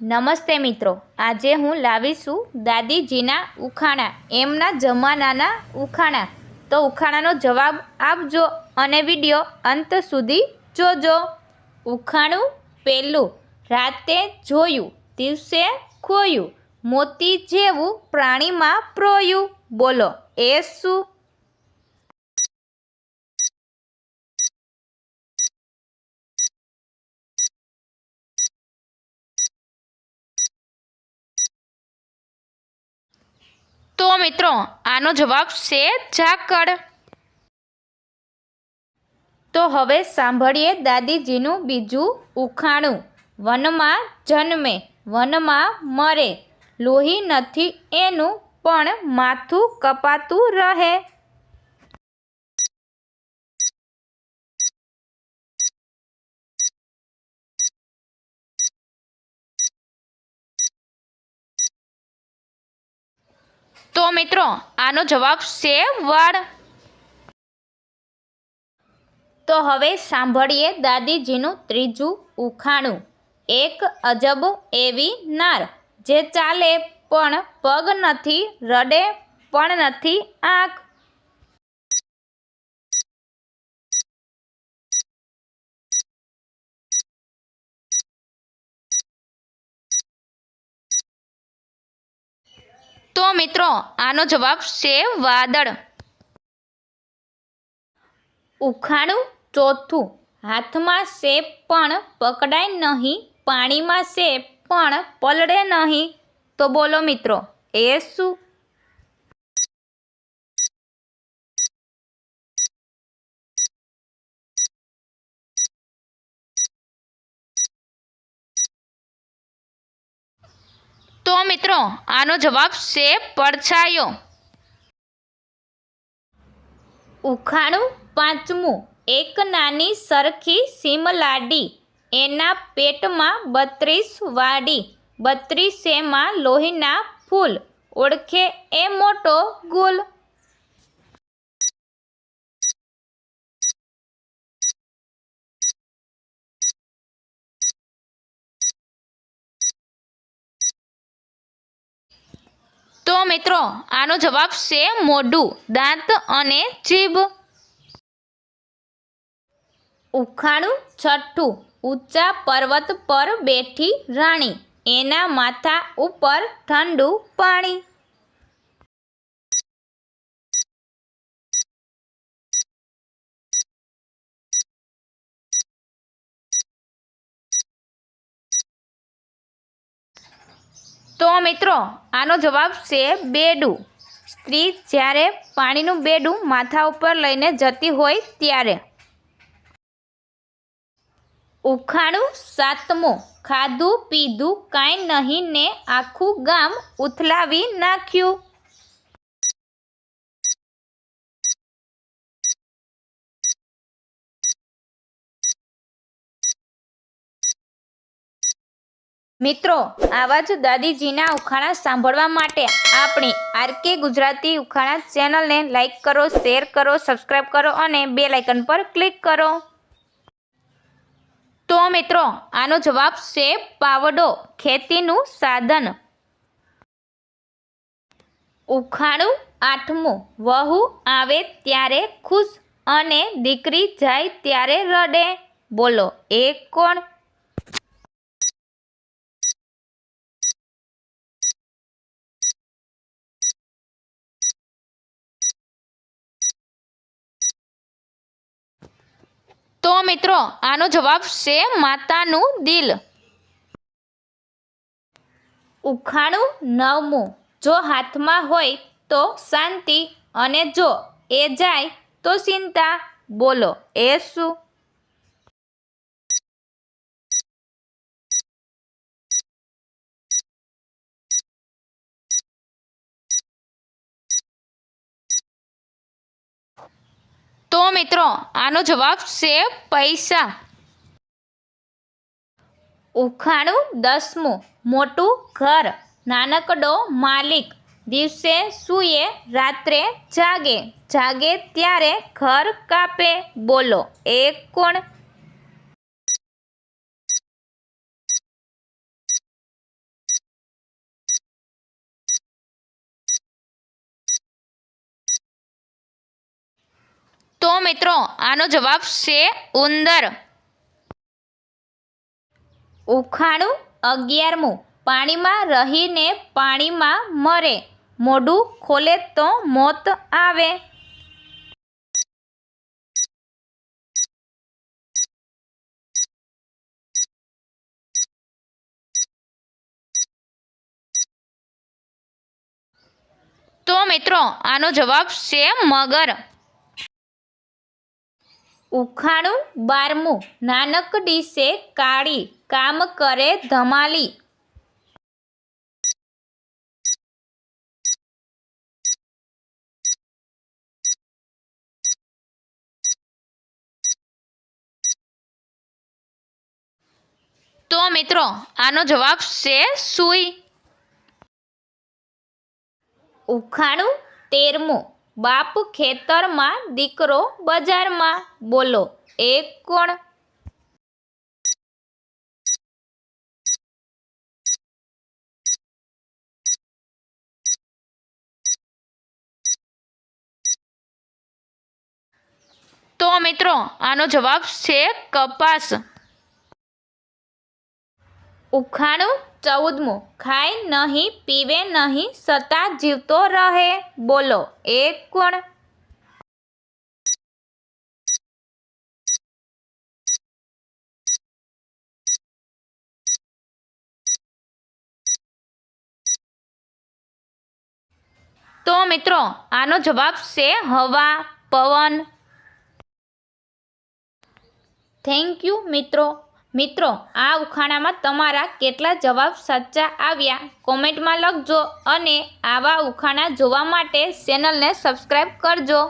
નમસ્તે મિત્રો. આજે હું લાવીશું દાદીજીના ઉખાણા, એમના જમાનાના ઉખાણા. તો ઉખાણાનો જવાબ આપજો અને વીડિયો અંત સુધી જોજો. ઉખાણું પહેલું, રાતે જોયું, દિવસે ખોયું, મોતી જેવું પ્રાણીમાં પ્રોયું. બોલો, એ શું? તો મિત્રો, આનો જવાબ છે ઝાકળ. તો હવે સાંભળીએ દાદીજીનું બીજું ઉખાણું. વનમાં જન્મે, વનમાં મરે. લોહી નથી, એનું પણ માથું કપાતું રહે. તો મિત્રો, આનો જવાબ છે વાળ તો હવે સાંભળીએ દાદીજીનું ત્રીજું ઉખાણું. એક અજબ એવી નાર, જે ચાલે પણ પગ નથી, રડે પણ નથી આંખ. તો મિત્રો, આનો જવાબ છે વાદળ. ઉખાણું ચોથું. હાથમાં સેપ પણ પકડાય નહીં, પાણીમાં સેપ પણ પલળે નહીં. તો બોલો મિત્રો, એ શું? તો મિત્રો, આનો જવાબ છે પડછાયો. ઉખાણું પાંચમું, એક નાની સરખી સીમલાડી એના પેટમાં બત્રીસ વાડી. બત્રીસેમાં લોહીના ફૂલ. ઓળખે એ મોટો ગુલ. તો મિત્રો, આનો જવાબ છે મોઢું, દાંત અને જીભ. ઉખાણું છઠ્ઠું, ઊંચા પર્વત પર બેઠી રાણી, એના માથા ઉપર ઠંડુ પાણી. તો મિત્રો, આનો જવાબ છે બેડું. સ્ત્રી જ્યારે પાણીનું બેડું માથા ઉપર લઈને જતી હોય ત્યારે. ઉખાણું સાતમું. ખાધું, પીધું કાંઈ નહીં ને આખું ગામ ઉથલાવી નાખ્યું. મિત્રો, આવા જ દાદીજીના ઉખાણા સાંભળવા માટે આપણી આરકે ગુજરાતી ઉખાણા ચેનલને લાઇક કરો, શેર કરો, સબસ્ક્રાઇબ કરો અને બે લાઇકન પર ક્લિક કરો. તો મિત્રો, આનો જવાબ છે પાવડો, ખેતીનું સાધન. ઉખાણું આઠમું, વહુ આવે ત્યારે ખુશ અને દીકરી જાય ત્યારે રડે. બોલો, એ કોણ? તો મિત્રો, આનો જવાબ છે માતાનું દિલ. ઉખાણું નવમું. જો હાથમાં હોય તો શાંતિ અને જો એ જાય તો ચિંતા. બોલો, એ શું? મિત્રો, આનો જવાબ છે પૈસા. ઉખાણું દસમું, મોટું ઘર, નાનકડો માલિક. દિવસે સૂએ રાત્રે જાગે. જાગે ત્યારે ઘર કાપે. બોલો એ કોણ તો મિત્રો, આનો જવાબ છે ઉંદર. ઉખાણું અગિયારમું. પાણીમાં રહીને પાણીમાં મરે. મોઢું ખોલે તો મોત આવે. તો મિત્રો, આનો જવાબ છે મગર. ઉખાણું બારમું. નાનકડી છે કાળી, કામ કરે ધમાલી. તો મિત્રો, આનો જવાબ છે સુઈ. ઉખાણું તેરમું. બાપ ખેતરમાં દીકરો બજારમાં બોલો એ કોણ? તો મિત્રો આનો જવાબ છે કપાસ. ઉખાણું ચૌદમું. ખાય નહીં, પીવે નહીં, સતા જીવતો રહે. બોલો એ કોણ? તો મિત્રો, આનો જવાબ છે હવા, પવન. થેન્ક યુ મિત્રો. મિત્રો, આ ઉખાણામાં તમારા કેટલા જવાબ સાચા આવ્યા? કોમેન્ટમાં લખજો અને આવા ઉખાણા જોવા માટે ચેનલને સબસ્ક્રાઈબ કરજો.